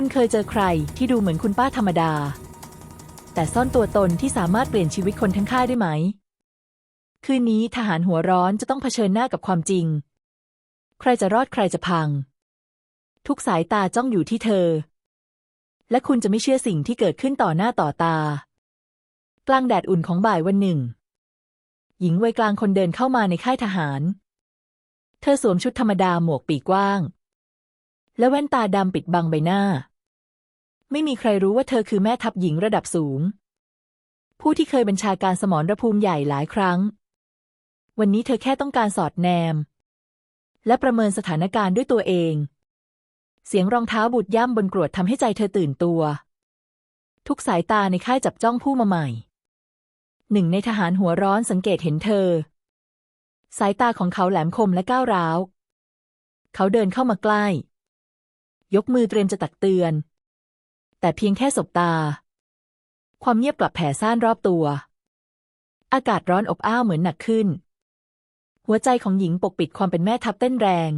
คุณเคยเจอใครที่ดูเหมือนคุณป้าธรรมดา แต่ซ่อนตัวตนที่สามารถเปลี่ยนชีวิตคนทั้งค่ายได้ไหม คืนนี้ทหารหัวร้อนจะต้องเผชิญหน้ากับความจริง ใครจะรอดใครจะพัง ทุกสายตาจ้องอยู่ที่เธอ และคุณจะไม่เชื่อสิ่งที่เกิดขึ้นต่อหน้าต่อตา กลางแดดอุ่นของบ่ายวันหนึ่ง หญิงวัยกลางคนเดินเข้ามาในค่ายทหาร เธอสวมชุดธรรมดาหมวกปีกกว้าง และแว่นตาดำปิดบังใบหน้า ไม่มีใครรู้ว่าเธอคือแม่ทัพหญิงระดับสูง ผู้ที่เคยบัญชาการสมรภูมิใหญ่หลายครั้ง วันนี้เธอแค่ต้องการสอดแนม และประเมินสถานการณ์ด้วยตัวเอง เสียงรองเท้าบูดย่ำบนกรวดทำให้ใจเธอตื่นตัว ทุกสายตาในค่ายจับจ้องผู้มาใหม่ หนึ่งในทหารหัวร้อนสังเกตเห็นเธอ สายตาของเขาแหลมคมและก้าวร้าว เขาเดินเข้ามาใกล้ ยกมือเตรียมจะตักเตือน แต่เพียงแค่สบตา ความเงียบกลับแผ่ซ่านรอบตัว อากาศร้อนอบอ้าวเหมือนหนักขึ้น หัวใจของหญิงปกปิดความเป็นแม่ทัพเต้นแรง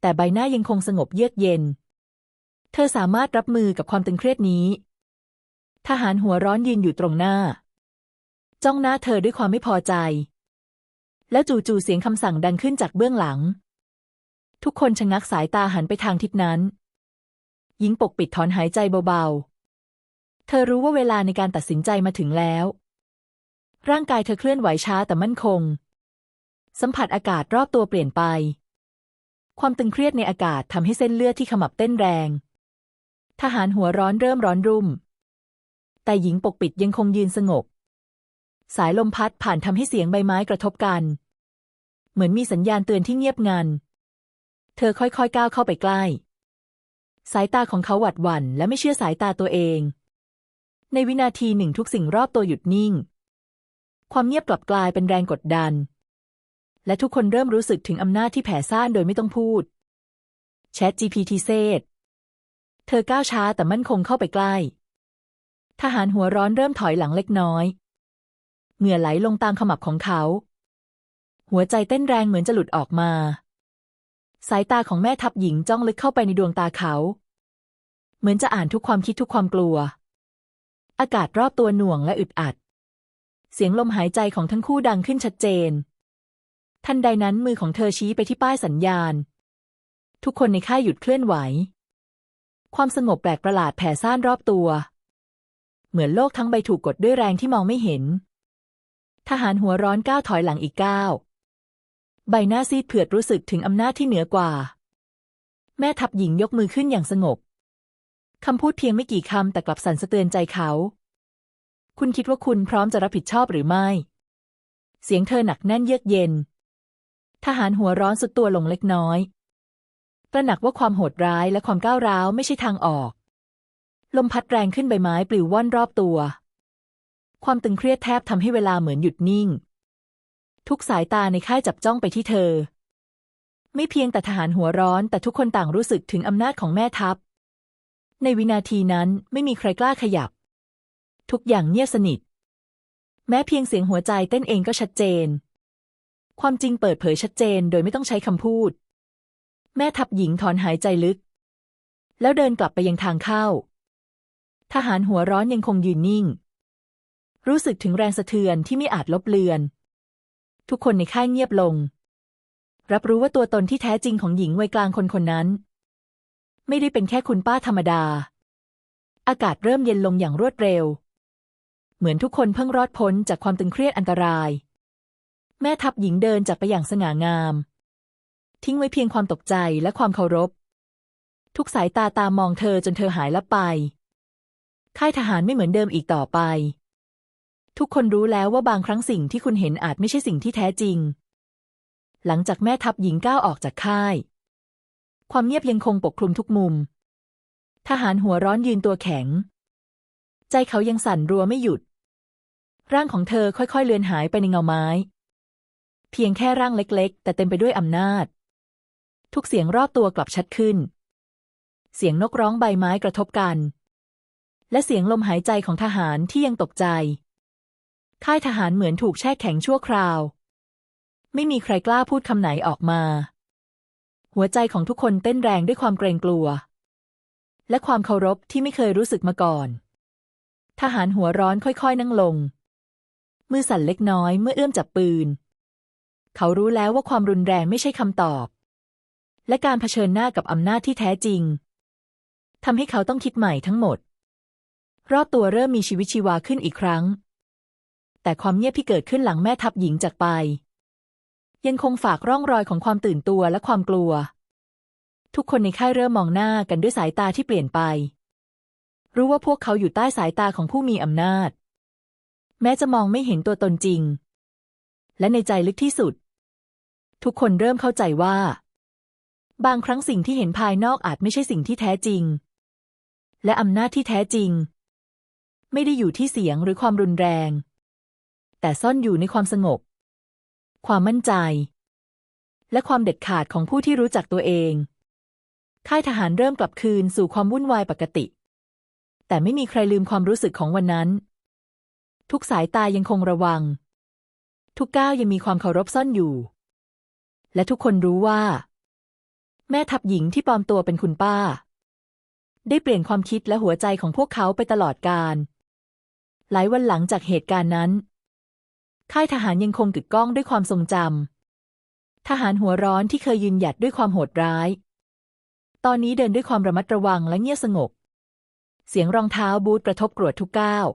แต่ใบหน้ายังคงสงบเยือกเย็น เธอสามารถรับมือกับความตึงเครียดนี้ ทหารหัวร้อนยืนอยู่ตรงหน้า จ้องหน้าเธอด้วยความไม่พอใจ แล้วจู่ๆเสียงคำสั่งดังขึ้นจากเบื้องหลัง ทุกคนชะงักสายตาหันไปทางทิศนั้น หญิงปกปิดถอนหายใจเบาๆ เธอรู้ว่าเวลาในการตัดสินใจมาถึงแล้ว ร่างกายเธอเคลื่อนไหวช้าแต่มั่นคง สัมผัสอากาศรอบตัวเปลี่ยนไป ความตึงเครียดในอากาศทำให้เส้นเลือดที่ขมับเต้นแรง ทหารหัวร้อนเริ่มร้อนรุ่ม แต่หญิงปกปิดยังคงยืนสงบ สายลมพัดผ่านทำให้เสียงใบไม้กระทบกัน เหมือนมีสัญญาณเตือนที่เงียบงัน เธอค่อยๆก้าวเข้าไปใกล้ สายตาของเขาหวัดหวั่นและไม่เชื่อสายตาตัวเอง ในวินาทีหนึ่งทุกสิ่งรอบตัวหยุดนิ่ง ความเงียบกลับกลายเป็นแรงกดดัน และทุกคนเริ่มรู้สึกถึงอำนาจที่แผ่ซ่านโดยไม่ต้องพูด แชท GPT เซเธอก้าวช้าแต่มั่นคงเข้าไปใกล้ ทหารหัวร้อนเริ่มถอยหลังเล็กน้อย เหงื่อไหลลงตามขมับของเขา หัวใจเต้นแรงเหมือนจะหลุดออกมา สายตาของแม่ทัพหญิงจ้องลึกเข้าไปในดวงตาเขา เหมือนจะอ่านทุกความคิดทุกความกลัว อากาศรอบตัวหน่วงและอึดอัด เสียงลมหายใจของทั้งคู่ดังขึ้นชัดเจน ทันใดนั้นมือของเธอชี้ไปที่ป้ายสัญญาณ ทุกคนในค่ายหยุดเคลื่อนไหว ความสงบแปลกประหลาดแผ่ซ่านรอบตัว เหมือนโลกทั้งใบถูกกดด้วยแรงที่มองไม่เห็น ทหารหัวร้อนก้าวถอยหลังอีกก้าว ใบหน้าซีดเผือดรู้สึกถึงอำนาจที่เหนือกว่า แม่ทัพหญิงยกมือขึ้นอย่างสงบ คำพูดเพียงไม่กี่คำแต่กลับสั่นสะเตือนใจเขา คุณคิดว่าคุณพร้อมจะรับผิดชอบหรือไม่ เสียงเธอหนักแน่นเยือกเย็น ทหารหัวร้อนสุดตัวลงเล็กน้อยตระหนักว่าความโหดร้ายและความก้าวร้าวไม่ใช่ทางออก ลมพัดแรงขึ้นใบไม้ปลิวว่อนรอบตัว ความตึงเครียดแทบทำให้เวลาเหมือนหยุดนิ่ง ทุกสายตาในค่ายจับจ้องไปที่เธอ ไม่เพียงแต่ทหารหัวร้อน แต่ทุกคนต่างรู้สึกถึงอำนาจของแม่ทัพ ในวินาทีนั้นไม่มีใครกล้าขยับ ทุกอย่างเงียบสนิท แม้เพียงเสียงหัวใจเต้นเองก็ชัดเจน ความจริงเปิดเผยชัดเจนโดยไม่ต้องใช้คำพูด แม่ทัพหญิงถอนหายใจลึก แล้วเดินกลับไปยังทางเข้า ทหารหัวร้อนยังคงยืนนิ่ง รู้สึกถึงแรงสะเทือนที่ไม่อาจลบเลือน ทุกคนในค่ายเงียบลง รับรู้ว่าตัวตนที่แท้จริงของหญิงวัยกลางคนคนนั้น ไม่ได้เป็นแค่คุณป้าธรรมดา อากาศเริ่มเย็นลงอย่างรวดเร็ว เหมือนทุกคนเพิ่งรอดพ้นจากความตึงเครียดอันตราย แม่ทัพหญิงเดินจากไปอย่างสง่างาม ทิ้งไว้เพียงความตกใจและความเคารพ ทุกสายตาตามมองเธอจนเธอหายลับไปค่ายทหารไม่เหมือนเดิมอีกต่อไป ทุกคนรู้แล้วว่าบางครั้งสิ่งที่คุณเห็นอาจไม่ใช่สิ่งที่แท้จริง หลังจากแม่ทัพหญิงก้าวออกจากค่าย ความเงียบยังคงปกคลุมทุกมุม ทหารหัวร้อนยืนตัวแข็ง ใจเขายังสั่นรัวไม่หยุด ร่างของเธอค่อยๆเลือนหายไปในเงาไม้ เพียงแค่ร่างเล็กๆ แต่เต็มไปด้วยอำนาจ ทุกเสียงรอบตัวกลับชัดขึ้น เสียงนกร้องใบไม้กระทบกัน และเสียงลมหายใจของทหารที่ยังตกใจ ค่ายทหารเหมือนถูกแช่แข็งชั่วคราว ไม่มีใครกล้าพูดคำไหนออกมา หัวใจของทุกคนเต้นแรงด้วยความเกรงกลัว และความเคารพที่ไม่เคยรู้สึกมาก่อน ทหารหัวร้อนค่อยๆ นั่งลง มือสั่นเล็กน้อยเมื่อเอื้อมจับปืน เขารู้แล้วว่าความรุนแรงไม่ใช่คำตอบ และการเผชิญหน้ากับอำนาจที่แท้จริงทำให้เขาต้องคิดใหม่ทั้งหมด รอบตัวเริ่มมีชีวิตชีวาขึ้นอีกครั้ง แต่ความเงียบที่เกิดขึ้นหลังแม่ทัพหญิงจากไป ยังคงฝากร่องรอยของความตื่นตัวและความกลัว ทุกคนในค่ายเริ่มมองหน้ากันด้วยสายตาที่เปลี่ยนไป รู้ว่าพวกเขาอยู่ใต้สายตาของผู้มีอำนาจ แม้จะมองไม่เห็นตัวตนจริง และในใจลึกที่สุด ทุกคนเริ่มเข้าใจว่า บางครั้งสิ่งที่เห็นภายนอกอาจไม่ใช่สิ่งที่แท้จริง และอำนาจที่แท้จริง ไม่ได้อยู่ที่เสียงหรือความรุนแรง แต่ซ่อนอยู่ในความสงบ ความมั่นใจ และความเด็ดขาดของผู้ที่รู้จักตัวเอง ค่ายทหารเริ่มกลับคืนสู่ความวุ่นวายปกติ แต่ไม่มีใครลืมความรู้สึกของวันนั้น ทุกสายตายังคงระวัง ทุกก้าวยังมีความเคารพซ่อนอยู่ และทุกคนรู้ว่า แม่ทัพหญิงที่ปลอมตัวเป็นคุณป้า ได้เปลี่ยนความคิดและหัวใจของพวกเขาไปตลอดกาลหลายวันหลังจากเหตุการณ์นั้น ค่ายทหารยังคงกึกก้องด้วยความทรงจำทหารหัวร้อนที่เคยยืนหยัดด้วยความโหดร้าย ตอนนี้เดินด้วยความระมัดระวังและเงียบสงบ เสียงรองเท้าบูทกระทบกรวดทุกก้าว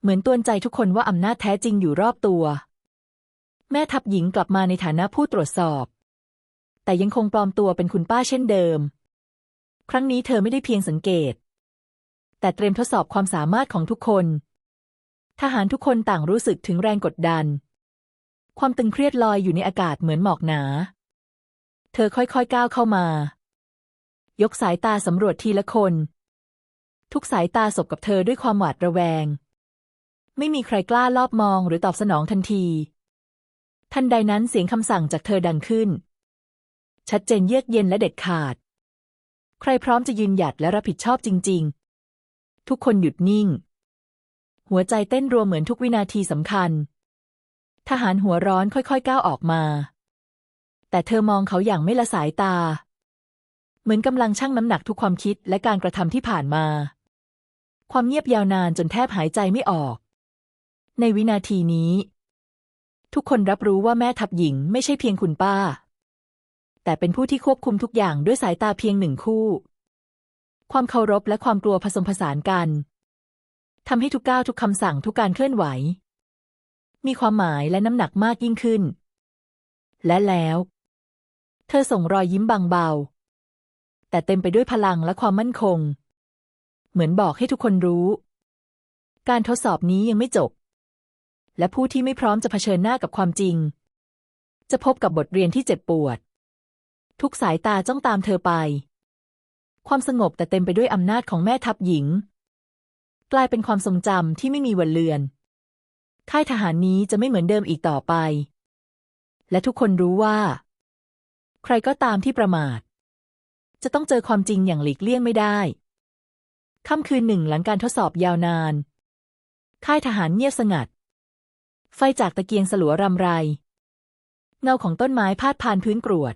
เหมือนตวนใจทุกคนว่าอำนาจแท้จริงอยู่รอบตัว แม่ทัพหญิงกลับมาในฐานะผู้ตรวจสอบ แต่ยังคงปลอมตัวเป็นคุณป้าเช่นเดิม ครั้งนี้เธอไม่ได้เพียงสังเกต แต่เตรียมทดสอบความสามารถของทุกคน ทหารทุกคนต่างรู้สึกถึงแรงกดดัน ความตึงเครียดลอยอยู่ในอากาศเหมือนหมอกหนา เธอค่อยๆก้าวเข้ามา ยกสายตาสำรวจทีละคน ทุกสายตาสบกับเธอด้วยความหวาดระแวง ไม่มีใครกล้าลอบมองหรือตอบสนองทันที ทันใดนั้นเสียงคำสั่งจากเธอดังขึ้น ชัดเจนเยือกเย็นและเด็ดขาด ใครพร้อมจะยืนหยัดและรับผิดชอบจริง ๆ ทุกคนหยุดนิ่ง หัวใจเต้นรัวเหมือนทุกวินาทีสำคัญ ทหารหัวร้อนค่อยๆก้าวออกมา แต่เธอมองเขาอย่างไม่ละสายตา เหมือนกำลังชั่งน้ำหนักทุกความคิดและการกระทำที่ผ่านมา ความเงียบยาวนานจนแทบหายใจไม่ออก ในวินาทีนี้ ทุกคนรับรู้ว่าแม่ทัพหญิงไม่ใช่เพียงคุณป้า แต่เป็นผู้ที่ควบคุมทุกอย่างด้วยสายตาเพียงหนึ่งคู่ ความเคารพและความกลัวผสมผสานกัน ทำให้ทุกก้าวทุกคำสั่งทุกการเคลื่อนไหว มีความหมายและน้ำหนักมากยิ่งขึ้น และแล้ว เธอส่งรอยยิ้มบางเบา แต่เต็มไปด้วยพลังและความมั่นคง เหมือนบอกให้ทุกคนรู้ การทดสอบนี้ยังไม่จบ และผู้ที่ไม่พร้อมจะเผชิญหน้ากับความจริง จะพบกับบทเรียนที่เจ็บปวด ทุกสายตาจ้องตามเธอไป ความสงบแต่เต็มไปด้วยอำนาจของแม่ทัพหญิง กลายเป็นความทรงจำที่ไม่มีวันเลือน ค่ายทหารนี้จะไม่เหมือนเดิมอีกต่อไป และทุกคนรู้ว่า ใครก็ตามที่ประมาท จะต้องเจอความจริงอย่างหลีกเลี่ยงไม่ได้ค่ำคืนหนึ่งหลังการทดสอบยาวนาน ค่ายทหารเงียบสงัด ไฟจากตะเกียงสลัวรำไร เงาของต้นไม้พาดผ่านพื้นกรวด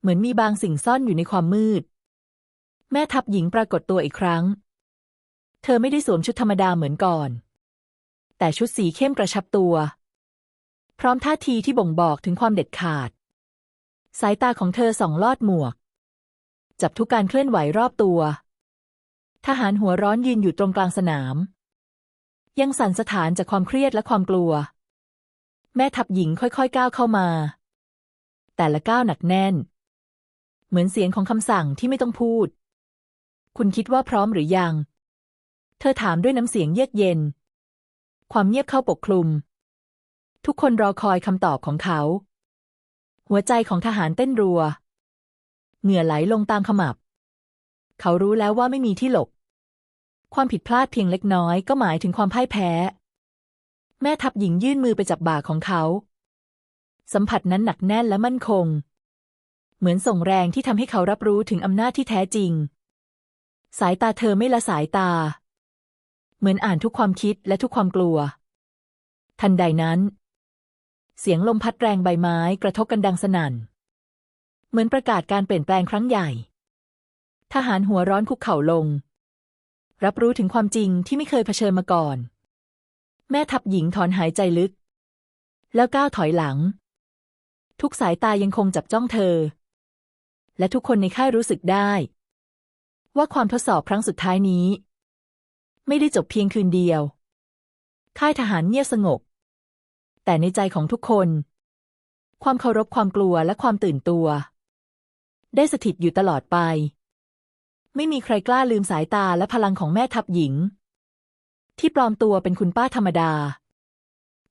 เหมือนมีบางสิ่งซ่อนอยู่ในความมืด แม่ทัพหญิงปรากฏตัวอีกครั้ง เธอไม่ได้สวมชุดธรรมดาเหมือนก่อน แต่ชุดสีเข้มกระชับตัว พร้อมท่าทีที่บ่งบอกถึงความเด็ดขาด สายตาของเธอส่องลอดหมวก จับทุกการเคลื่อนไหวรอบตัว ทหารหัวร้อนยืนอยู่ตรงกลางสนาม ยังสั่นสถานจากความเครียดและความกลัว แม่ทัพหญิงค่อยๆก้าวเข้ามา แต่ละก้าวหนักแน่น เหมือนเสียงของคำสั่งที่ไม่ต้องพูด คุณคิดว่าพร้อมหรือยัง เธอถามด้วยน้ำเสียงเยือกเย็น ความเงียบเข้าปกคลุม ทุกคนรอคอยคำตอบของเขา หัวใจของทหารเต้นรัว เหงื่อไหลลงตามขมับ เขารู้แล้วว่าไม่มีที่หลบ ความผิดพลาดเพียงเล็กน้อยก็หมายถึงความพ่ายแพ้ แม่ทัพหญิงยื่นมือไปจับบ่าของเขา สัมผัสนั้นหนักแน่นและมั่นคง เหมือนส่งแรงที่ทำให้เขารับรู้ถึงอำนาจที่แท้จริง สายตาเธอไม่ละสายตา เหมือนอ่านทุกความคิดและทุกความกลัว ทันใดนั้น เสียงลมพัดแรงใบไม้กระทบกันดังสนั่น เหมือนประกาศการเปลี่ยนแปลงครั้งใหญ่ ทหารหัวร้อนคุกเข่าลง รับรู้ถึงความจริงที่ไม่เคยเผชิญมาก่อน แม่ทัพหญิงถอนหายใจลึก แล้วก้าวถอยหลัง ทุกสายตายังคงจับจ้องเธอ และทุกคนในค่ายรู้สึกได้ ว่าความทดสอบครั้งสุดท้ายนี้ ไม่ได้จบเพียงคืนเดียว ค่ายทหารเงียบสงบ แต่ในใจของทุกคน ความเคารพความกลัวและความตื่นตัว ได้สถิตอยู่ตลอดไป ไม่มีใครกล้าลืมสายตาและพลังของแม่ทัพหญิง ที่ปลอมตัวเป็นคุณป้าธรรมดา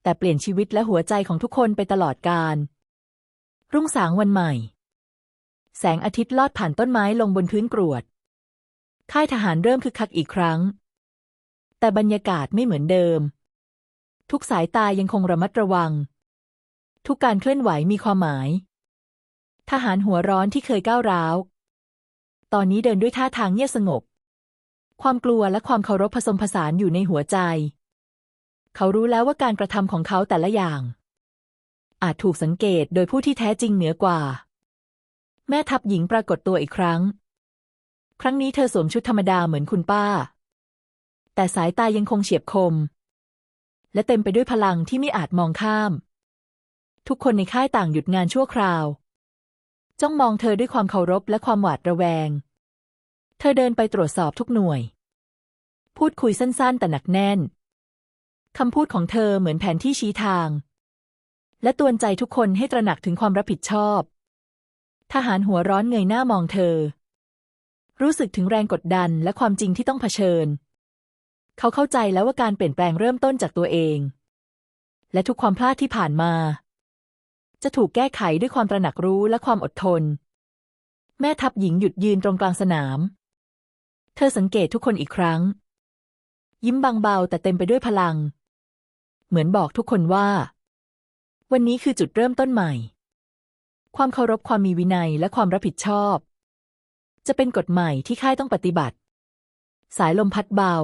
แต่เปลี่ยนชีวิตและหัวใจของทุกคนไปตลอดกาลรุ่งสางวันใหม่ แสงอาทิตย์ลอดผ่านต้นไม้ลงบนพื้นกรวดค่ายทหารเริ่มคึกคักอีกครั้ง แต่บรรยากาศไม่เหมือนเดิม ทุกสายตายังคงระมัดระวัง ทุกการเคลื่อนไหวมีความหมาย ทหารหัวร้อนที่เคยก้าวร้าว ตอนนี้เดินด้วยท่าทางเงียบสงบ ความกลัวและความเคารพผสมผสานอยู่ในหัวใจ เขารู้แล้วว่าการกระทำของเขาแต่ละอย่าง อาจถูกสังเกตโดยผู้ที่แท้จริงเหนือกว่า แม่ทัพหญิงปรากฏตัวอีกครั้ง ครั้งนี้เธอสวมชุดธรรมดาเหมือนคุณป้า แต่สายตายังคงเฉียบคม และเต็มไปด้วยพลังที่ไม่อาจมองข้าม ทุกคนในค่ายต่างหยุดงานชั่วคราว จ้องมองเธอด้วยความเคารพและความหวาดระแวง เธอเดินไปตรวจสอบทุกหน่วย พูดคุยสั้นๆ แต่หนักแน่น คำพูดของเธอเหมือนแผนที่ชี้ทาง และตวนใจทุกคนให้ตระหนักถึงความรับผิดชอบ ทหารหัวร้อนเงยหน้ามองเธอ รู้สึกถึงแรงกดดันและความจริงที่ต้องเผชิญ เขาเข้าใจแล้วว่าการเปลี่ยนแปลงเริ่มต้นจากตัวเอง และทุกความพลาดที่ผ่านมา จะถูกแก้ไขด้วยความตระหนักรู้และความอดทน แม่ทัพหญิงหยุดยืนตรงกลางสนาม เธอสังเกตทุกคนอีกครั้ง ยิ้มบางเบาแต่เต็มไปด้วยพลัง เหมือนบอกทุกคนว่า วันนี้คือจุดเริ่มต้นใหม่ ความเคารพความมีวินัยและความรับผิดชอบ จะเป็นกฎใหม่ที่ค่ายต้องปฏิบัติ สายลมพัดเบา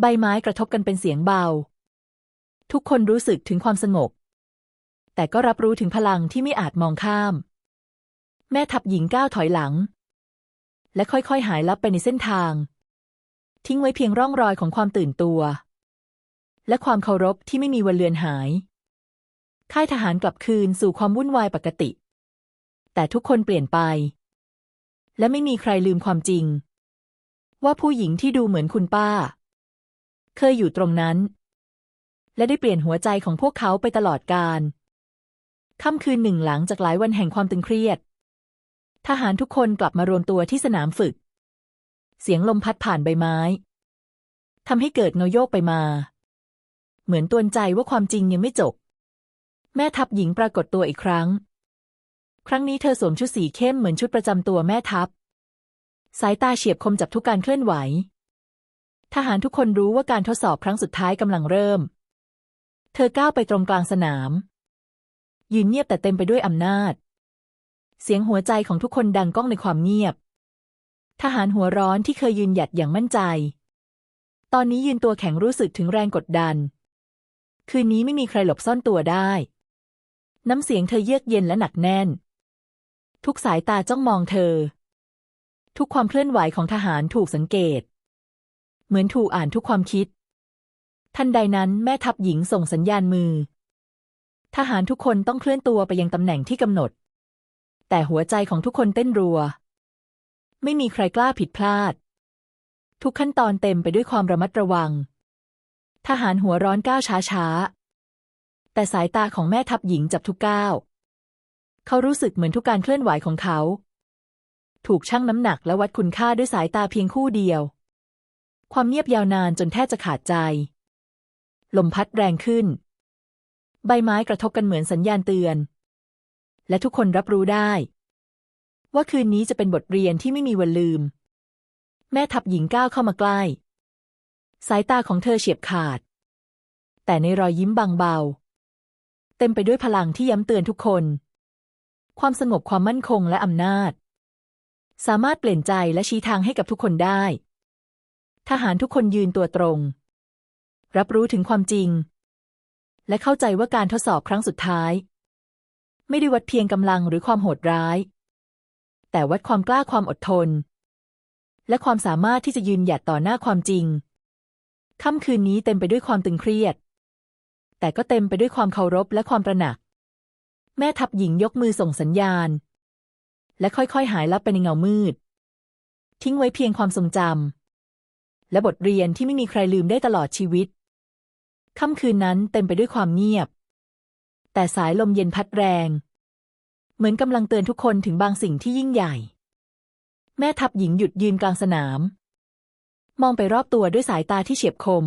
ใบไม้กระทบกันเป็นเสียงเบา ทุกคนรู้สึกถึงความสงบ แต่ก็รับรู้ถึงพลังที่ไม่อาจมองข้าม แม่ทัพหญิงก้าวถอยหลัง และค่อยๆหายลับไปในเส้นทาง ทิ้งไว้เพียงร่องรอยของความตื่นตัว และความเคารพที่ไม่มีวันเลือนหาย ค่ายทหารกลับคืนสู่ความวุ่นวายปกติ แต่ทุกคนเปลี่ยนไป และไม่มีใครลืมความจริง ว่าผู้หญิงที่ดูเหมือนคุณป้า เคยอยู่ตรงนั้น และได้เปลี่ยนหัวใจของพวกเขาไปตลอดกาลค่ำคืนหนึ่งหลังจากหลายวันแห่งความตึงเครียด ทหารทุกคนกลับมารวมตัวที่สนามฝึก เสียงลมพัดผ่านใบไม้ทำให้เกิดเงาโยกไปมา เหมือนตวนใจว่าความจริงยังไม่จบ แม่ทัพหญิงปรากฏตัวอีกครั้ง ครั้งนี้เธอสวมชุดสีเข้มเหมือนชุดประจำตัวแม่ทัพ สายตาเฉียบคมจับทุกการเคลื่อนไหว ทหารทุกคนรู้ว่าการทดสอบครั้งสุดท้ายกำลังเริ่ม เธอก้าวไปตรงกลางสนาม ยืนเงียบแต่เต็มไปด้วยอำนาจ เสียงหัวใจของทุกคนดังก้องในความเงียบ ทหารหัวร้อนที่เคยยืนหยัดอย่างมั่นใจ ตอนนี้ยืนตัวแข็งรู้สึกถึงแรงกดดัน คืนนี้ไม่มีใครหลบซ่อนตัวได้ น้ำเสียงเธอเยือกเย็นและหนักแน่น ทุกสายตาจ้องมองเธอ ทุกความเคลื่อนไหวของทหารถูกสังเกต เหมือนถูกอ่านทุกความคิด ทันใดนั้นแม่ทัพหญิงส่งสัญญาณมือ ทหารทุกคนต้องเคลื่อนตัวไปยังตำแหน่งที่กำหนด แต่หัวใจของทุกคนเต้นรัว ไม่มีใครกล้าผิดพลาด ทุกขั้นตอนเต็มไปด้วยความระมัดระวัง ทหารหัวร้อนก้าวช้าๆ แต่สายตาของแม่ทัพหญิงจับทุกก้าว เขารู้สึกเหมือนทุกการเคลื่อนไหวของเขา ถูกชั่งน้ำหนักและวัดคุณค่าด้วยสายตาเพียงคู่เดียว ความเงียบยาวนานจนแทบจะขาดใจ ลมพัดแรงขึ้น ใบไม้กระทบกันเหมือนสัญญาณเตือน และทุกคนรับรู้ได้ ว่าคืนนี้จะเป็นบทเรียนที่ไม่มีวันลืม แม่ทัพหญิงก้าวเข้ามาใกล้ สายตาของเธอเฉียบขาด แต่ในรอยยิ้มบางเบา เต็มไปด้วยพลังที่ย้ำเตือนทุกคน ความสงบความมั่นคงและอำนาจ สามารถเปลี่ยนใจและชี้ทางให้กับทุกคนได้ ทหารทุกคนยืนตัวตรง รับรู้ถึงความจริง และเข้าใจว่าการทดสอบครั้งสุดท้าย ไม่ได้วัดเพียงกำลังหรือความโหดร้าย แต่วัดความกล้าความอดทน และความสามารถที่จะยืนหยัดต่อหน้าความจริง ค่ำคืนนี้เต็มไปด้วยความตึงเครียด แต่ก็เต็มไปด้วยความเคารพและความตระหนัก แม่ทัพหญิงยกมือส่งสัญญาณ และค่อยๆหายลับไปในเงามืด ทิ้งไว้เพียงความทรงจำ และบทเรียนที่ไม่มีใครลืมได้ตลอดชีวิต ค่ำคืนนั้นเต็มไปด้วยความเงียบ แต่สายลมเย็นพัดแรง เหมือนกำลังเตือนทุกคนถึงบางสิ่งที่ยิ่งใหญ่ แม่ทัพหญิงหยุดยืนกลางสนาม มองไปรอบตัวด้วยสายตาที่เฉียบคม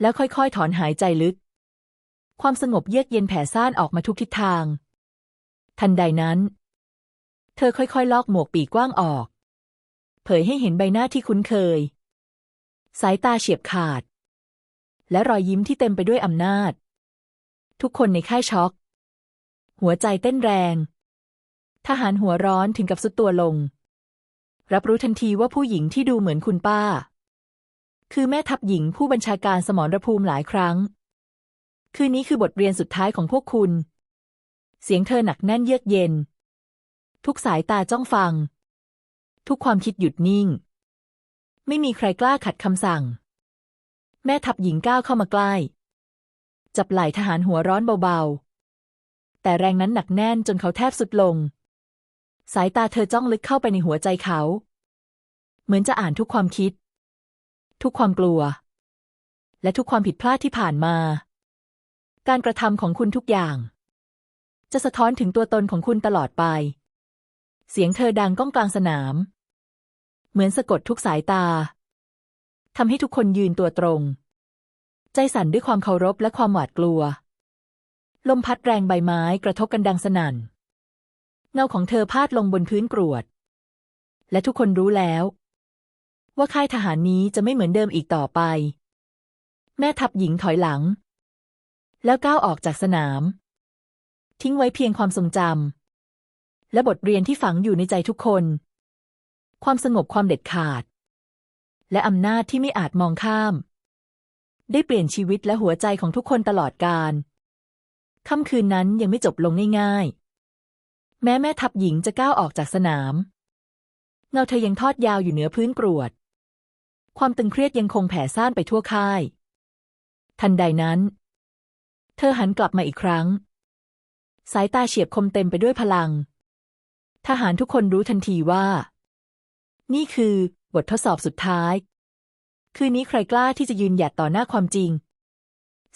แล้วค่อยๆ ถอนหายใจลึก ความสงบเยือกเย็นแผ่ซ่านออกมาทุกทิศทาง ทันใดนั้น เธอค่อยๆ ลอกหมวกปีกกว้างออก เผยให้เห็นใบหน้าที่คุ้นเคย สายตาเฉียบขาด และรอยยิ้มที่เต็มไปด้วยอำนาจ ทุกคนในค่ายช็อก หัวใจเต้นแรง ทหารหัวร้อนถึงกับสุดตัวลง รับรู้ทันทีว่าผู้หญิงที่ดูเหมือนคุณป้า คือแม่ทัพหญิงผู้บัญชาการสมรภูมิหลายครั้ง คืนนี้คือบทเรียนสุดท้ายของพวกคุณ เสียงเธอหนักแน่นเยือกเย็น ทุกสายตาจ้องฟัง ทุกความคิดหยุดนิ่ง ไม่มีใครกล้าขัดคำสั่ง แม่ทัพหญิงก้าวเข้ามาใกล้ จับไหล่ทหารหัวร้อนเบาๆ แต่แรงนั้นหนักแน่นจนเขาแทบสุดลง สายตาเธอจ้องลึกเข้าไปในหัวใจเขา เหมือนจะอ่านทุกความคิด ทุกความกลัว และทุกความผิดพลาดที่ผ่านมา การกระทำของคุณทุกอย่าง จะสะท้อนถึงตัวตนของคุณตลอดไปเสียงเธอดังก้องกลางสนาม เหมือนสะกดทุกสายตาทำให้ทุกคนยืนตัวตรง ใจสั่นด้วยความเคารพและความหวาดกลัว ลมพัดแรงใบไม้กระทบกันดังสนั่น เงาของเธอพาดลงบนพื้นกรวด และทุกคนรู้แล้ว ว่าค่ายทหารนี้จะไม่เหมือนเดิมอีกต่อไป แม่ทัพหญิงถอยหลัง แล้วก้าวออกจากสนาม ทิ้งไว้เพียงความทรงจำและบทเรียนที่ฝังอยู่ในใจทุกคน ความสงบความเด็ดขาด และอำนาจที่ไม่อาจมองข้าม ได้เปลี่ยนชีวิตและหัวใจของทุกคนตลอดกาลค่ำคืนนั้นยังไม่จบลงง่ายๆ แม้แม่ทัพหญิงจะก้าวออกจากสนาม เงาเธอยังทอดยาวอยู่เหนือพื้นกรวด ความตึงเครียดยังคงแผ่ซ่านไปทั่วค่าย ทันใดนั้น เธอหันกลับมาอีกครั้ง สายตาเฉียบคมเต็มไปด้วยพลัง ทหารทุกคนรู้ทันทีว่า นี่คือบททดสอบสุดท้าย คืนนี้ใครกล้าที่จะยืนหยัดต่อหน้าความจริง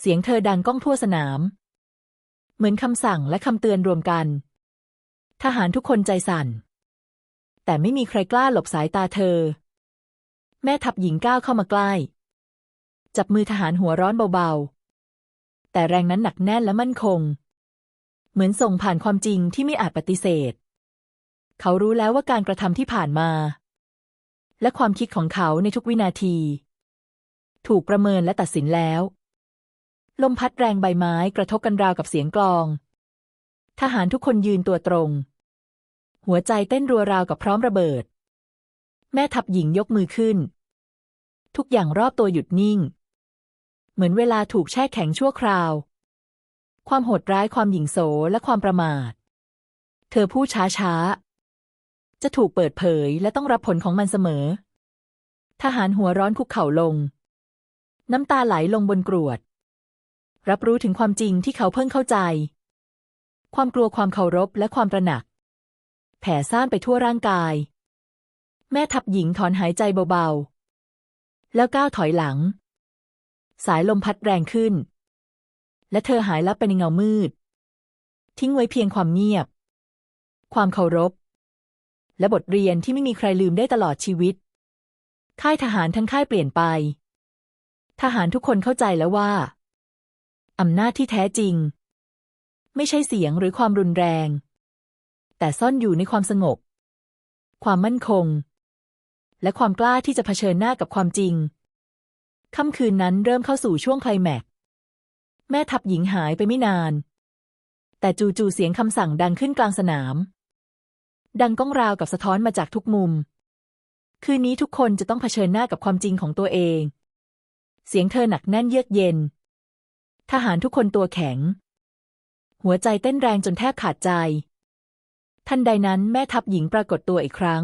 เสียงเธอดังก้องทั่วสนาม เหมือนคำสั่งและคำเตือนรวมกัน ทหารทุกคนใจสั่น แต่ไม่มีใครกล้าหลบสายตาเธอ แม่ทัพหญิงก้าวเข้ามาใกล้ จับมือทหารหัวร้อนเบาๆ แต่แรงนั้นหนักแน่นและมั่นคง เหมือนส่งผ่านความจริงที่ไม่อาจปฏิเสธ เขารู้แล้วว่าการกระทำที่ผ่านมา และความคิดของเขาในทุกวินาที ถูกประเมินและตัดสินแล้ว ลมพัดแรงใบไม้กระทบกันราวกับเสียงกลอง ทหารทุกคนยืนตัวตรง หัวใจเต้นรัวราวกับพร้อมระเบิด แม่ทัพหญิงยกมือขึ้น ทุกอย่างรอบตัวหยุดนิ่ง เหมือนเวลาถูกแช่แข็งชั่วคราว ความโหดร้ายความหยิ่งโสและความประมาท เธอพูดช้าช้าๆ จะถูกเปิดเผยและต้องรับผลของมันเสมอ ทหารหัวร้อนคุกเข่าลง น้ำตาไหลลงบนกรวด รับรู้ถึงความจริงที่เขาเพิ่งเข้าใจ ความกลัวความเคารพและความตระหนัก แผ่ซ่านไปทั่วร่างกาย แม่ทัพหญิงถอนหายใจเบาๆ แล้วก้าวถอยหลัง สายลมพัดแรงขึ้น และเธอหายลับไปในเงามืด ทิ้งไว้เพียงความเงียบ ความเคารพ และบทเรียนที่ไม่มีใครลืมได้ตลอดชีวิต ค่ายทหารทั้งค่ายเปลี่ยนไป ทหารทุกคนเข้าใจแล้วว่า อำนาจที่แท้จริง ไม่ใช่เสียงหรือความรุนแรง แต่ซ่อนอยู่ในความสงบ ความมั่นคง และความกล้าที่จะเผชิญหน้ากับความจริง ค่ำคืนนั้นเริ่มเข้าสู่ช่วงไคลแม็กแม่ทัพหญิงหายไปไม่นาน แต่จู่ๆเสียงคำสั่งดังขึ้นกลางสนาม ดังก้องราวกับสะท้อนมาจากทุกมุม คืนนี้ทุกคนจะต้องเผชิญหน้ากับความจริงของตัวเอง เสียงเธอหนักแน่นเยือกเย็น ทหารทุกคนตัวแข็ง หัวใจเต้นแรงจนแทบขาดใจ ทันใดนั้นแม่ทัพหญิงปรากฏตัวอีกครั้ง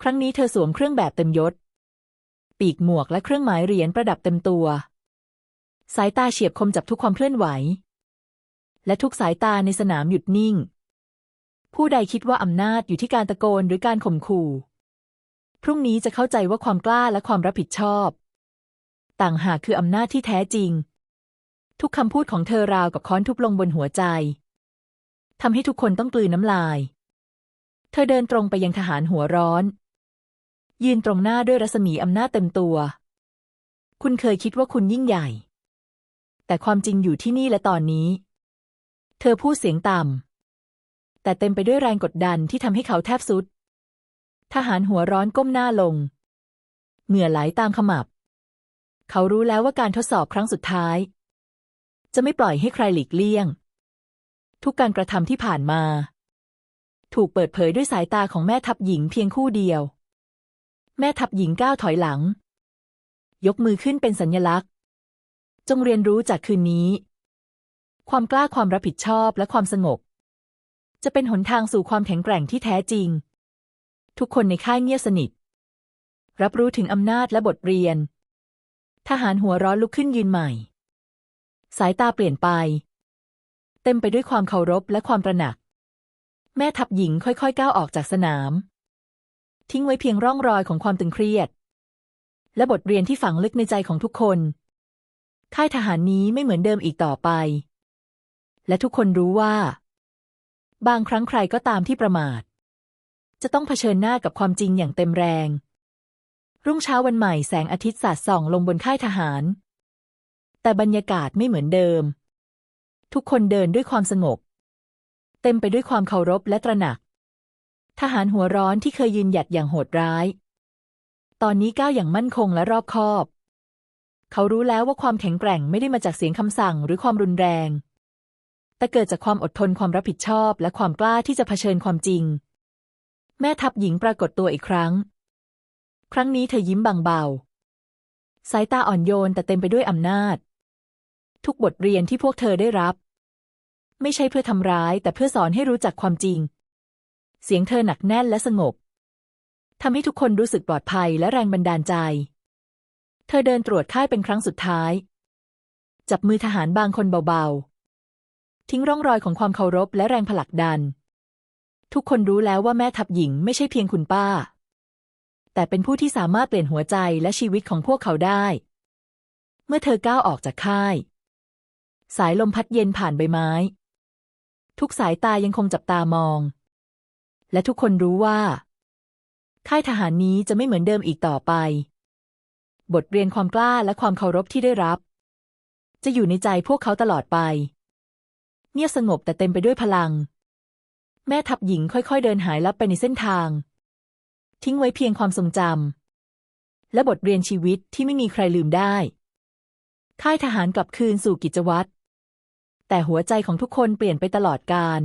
ครั้งนี้เธอสวมเครื่องแบบเต็มยศ ปีกหมวกและเครื่องหมายเหรียญประดับเต็มตัว สายตาเฉียบคมจับทุกความเคลื่อนไหว และทุกสายตาในสนามหยุดนิ่ง ผู้ใดคิดว่าอำนาจอยู่ที่การตะโกนหรือการข่มขู่ พรุ่งนี้จะเข้าใจว่าความกล้าและความรับผิดชอบ ต่างหากคืออำนาจที่แท้จริง ทุกคำพูดของเธอราวกับค้อนทุบลงบนหัวใจทำให้ทุกคนต้องกลืนน้ำลาย เธอเดินตรงไปยังทหารหัวร้อน ยืนตรงหน้าด้วยรัศมีอำนาจเต็มตัว คุณเคยคิดว่าคุณยิ่งใหญ่ แต่ความจริงอยู่ที่นี่และตอนนี้ เธอพูดเสียงต่ำ แต่เต็มไปด้วยแรงกดดันที่ทำให้เขาแทบสุด ทหารหัวร้อนก้มหน้าลง เหงื่อไหลตามขมับ เขารู้แล้วว่าการทดสอบครั้งสุดท้าย จะไม่ปล่อยให้ใครหลีกเลี่ยง ทุกการกระทำที่ผ่านมา ถูกเปิดเผยด้วยสายตาของแม่ทัพหญิงเพียงคู่เดียว แม่ทัพหญิงก้าวถอยหลัง ยกมือขึ้นเป็นสัญลักษณ์ จงเรียนรู้จากคืนนี้ ความกล้าความรับผิดชอบและความสงบ จะเป็นหนทางสู่ความแข็งแกร่งที่แท้จริง ทุกคนในค่ายเงียบสนิท รับรู้ถึงอำนาจและบทเรียน ทหารหัวร้อนลุกขึ้นยืนใหม่ สายตาเปลี่ยนไป เต็มไปด้วยความเคารพและความตระหนัก แม่ทัพหญิงค่อยๆก้าวออกจากสนาม ทิ้งไว้เพียงร่องรอยของความตึงเครียด และบทเรียนที่ฝังลึกในใจของทุกคน ค่ายทหารนี้ไม่เหมือนเดิมอีกต่อไป และทุกคนรู้ว่า บางครั้งใครก็ตามที่ประมาท จะต้องเผชิญหน้ากับความจริงอย่างเต็มแรง รุ่งเช้าวันใหม่แสงอาทิตย์สาดส่องลงบนค่ายทหาร แต่บรรยากาศไม่เหมือนเดิม ทุกคนเดินด้วยความสงบ เต็มไปด้วยความเคารพและตระหนัก ทหารหัวร้อนที่เคยยืนหยัดอย่างโหดร้าย ตอนนี้ก้าวอย่างมั่นคงและรอบคอบ เขารู้แล้วว่าความแข็งแกร่งไม่ได้มาจากเสียงคำสั่งหรือความรุนแรง แต่เกิดจากความอดทนความรับผิดชอบ และความกล้าที่จะเผชิญความจริง แม่ทัพหญิงปรากฏตัวอีกครั้ง ครั้งนี้เธอยิ้มบางเบา สายตาอ่อนโยนแต่เต็มไปด้วยอำนาจ ทุกบทเรียนที่พวกเธอได้รับ ไม่ใช่เพื่อทำร้าย แต่เพื่อสอนให้รู้จักความจริง เสียงเธอหนักแน่นและสงบทำให้ทุกคนรู้สึกปลอดภัยและแรงบันดาลใจ เธอเดินตรวจค่ายเป็นครั้งสุดท้าย จับมือทหารบางคนเบาๆ ทิ้งร่องรอยของความเคารพและแรงผลักดัน ทุกคนรู้แล้วว่าแม่ทัพหญิงไม่ใช่เพียงคุณป้า แต่เป็นผู้ที่สามารถเปลี่ยนหัวใจและชีวิตของพวกเขาได้ เมื่อเธอก้าวออกจากค่าย สายลมพัดเย็นผ่านใบไม้ ทุกสายตายังคงจับตามอง และทุกคนรู้ว่า ค่ายทหารนี้จะไม่เหมือนเดิมอีกต่อไป บทเรียนความกล้าและความเคารพที่ได้รับ จะอยู่ในใจพวกเขาตลอดไป เงียบสงบแต่เต็มไปด้วยพลัง แม่ทัพหญิงค่อยๆ เดินหายลับไปในเส้นทาง ทิ้งไว้เพียงความทรงจำและบทเรียนชีวิตที่ไม่มีใครลืมได้ ค่ายทหารกลับคืนสู่กิจวัตรแต่หัวใจของทุกคนเปลี่ยนไปตลอดกาล